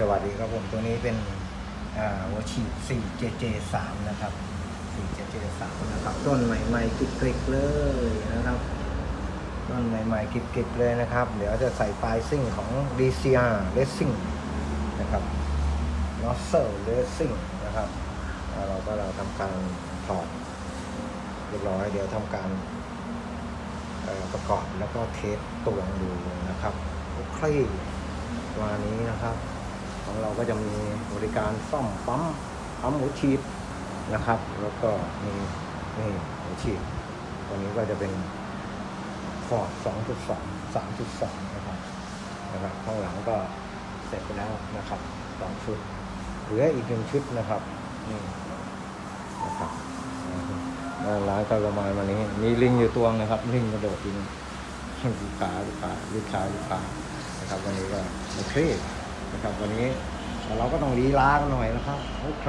สวัสดีครับผมตัวนี้เป็นอ่าหัวฉีด 4JJ3 นะครับ 4JJ3 นะครับ ต้นใหม่ๆกริบๆเลยนะครับ ต้นใหม่ๆกริบๆเลยนะครับ เดี๋ยวจะใส่ปลายซิ่งของ DCR Racing นะครับ Nozzle Racing นะครับเราก็เราทำการถอดเรียบร้อย เดี๋ยวทำการประกอบแล้วก็เทสตวงดูนะครับ โอเคประมาณนี้นะครับ ของเราก็จะมีบริการซ่อมปั๊มปั๊มหัวฉีดนะครับ แล้วก็มีนี่หัวฉีดตัวนี้ก็จะเป็นฟอร์ด2.2 3.2 นะครับนะครับข้างหลังก็เสร็จไปแล้วนะครับสองชุดเหลืออีกหนึ่งชุดนะครับนี่นะครับร้านก็ประมาณวันนี้ มีลิงอยู่ตัวนะครับ ลิงกระโดดอยู่นี่ลูกค้าลูกค้าลูกค้าลูกค้านะครับ วันนี้ก็โอเค นะครับวันนี้เราก็ต้องลีลากันหน่อยนะครับโอเค